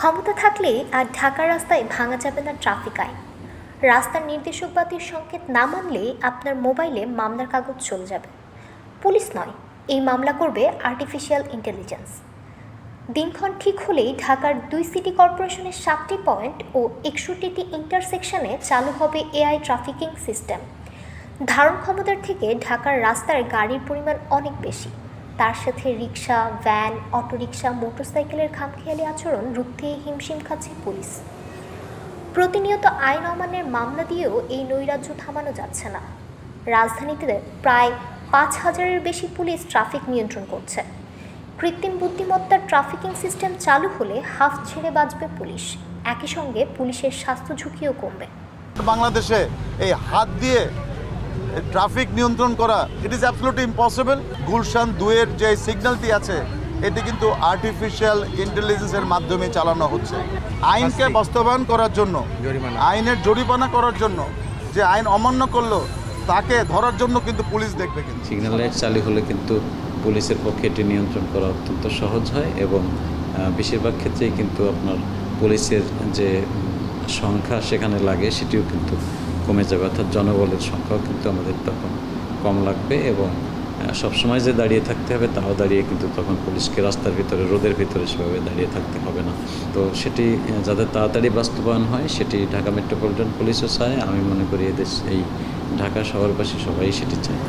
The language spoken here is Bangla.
ক্ষমতা থাকলে আর ঢাকার রাস্তায় ভাঙা যাবে না ট্রাফিক আইন। রাস্তার নির্দেশক বাতির সংকেত না মানলে আপনার মোবাইলে মামলার কাগজ চলে যাবে। পুলিশ নয়, এই মামলা করবে আর্টিফিশিয়াল ইন্টেলিজেন্স দিনক্ষণ ঠিক হলেই ঢাকার দুই সিটি কর্পোরেশনের সাতটি পয়েন্ট ও একষট্টিটি ইন্টারসেকশনে চালু হবে এআই ট্রাফিকিং সিস্টেম ধারণ ক্ষমতার থেকে ঢাকার রাস্তার গাড়ির পরিমাণ অনেক বেশি। তার সাথে রিক্সা, ভ্যান অটোরিকশা মোটরসাইকেলের খামখেয়ালি আচরণ রুখতে হিমশিম খাচ্ছে পুলিশ। প্রতিনিয়ত আইন অমান্যের মামলা দিয়েও এই নৈরাজ্য থামানো যাচ্ছে না। রাজধানীতে প্রায় পাঁচ হাজারের বেশি পুলিশ ট্রাফিক নিয়ন্ত্রণ করছে। কৃত্রিম বুদ্ধিমত্তার ট্রাফিকিং সিস্টেম চালু হলে হাফ ছেড়ে বাঁচবে পুলিশ। একই সঙ্গে পুলিশের স্বাস্থ্য ঝুঁকিও কমবে। বাংলাদেশে এই হাত দিয়ে ট্রাফিক নিয়ন্ত্রণ করা it is absolutely impossible Gulshan দুয়ের যে সিগন্যালটি আছে এটি কিন্তু আর্টিফিশিয়াল ইন্টেলিজেন্সের মাধ্যমে চালানো হচ্ছে। আইনকে বাস্তবায়ন করার জন্য আইনের জরিমানা করার জন্য যে আইন অমান্য করল তাকে ধরার জন্য কিন্তু পুলিশ দেখবে কিন্তু। সিগন্যাল লাইট চালু হলে কিন্তু পুলিশের পক্ষে এটি নিয়ন্ত্রণ করা অত্যন্ত সহজ হয় এবং বেশিরভাগ ক্ষেত্রেই কিন্তু আপনার পুলিশের যে সংখ্যা সেখানে লাগে সেটিও কিন্তু কমে যাবে, অর্থাৎ জনবলের সংখ্যাও কিন্তু আমাদের তখন কম লাগবে এবং সব সবসময় যে দাঁড়িয়ে থাকতে হবে তাও দাঁড়িয়ে কিন্তু তখন পুলিশকে রাস্তার ভিতরে, রোদের ভিতরে সেভাবে দাঁড়িয়ে থাকতে হবে না। তো সেটি যাতে তাড়াতাড়ি বাস্তবায়ন হয় সেটি ঢাকা মেট্রোপলিটন পুলিশও চায়। আমি মনে করি এদের এই ঢাকা শহরবাসী সবাই সেটি চায়।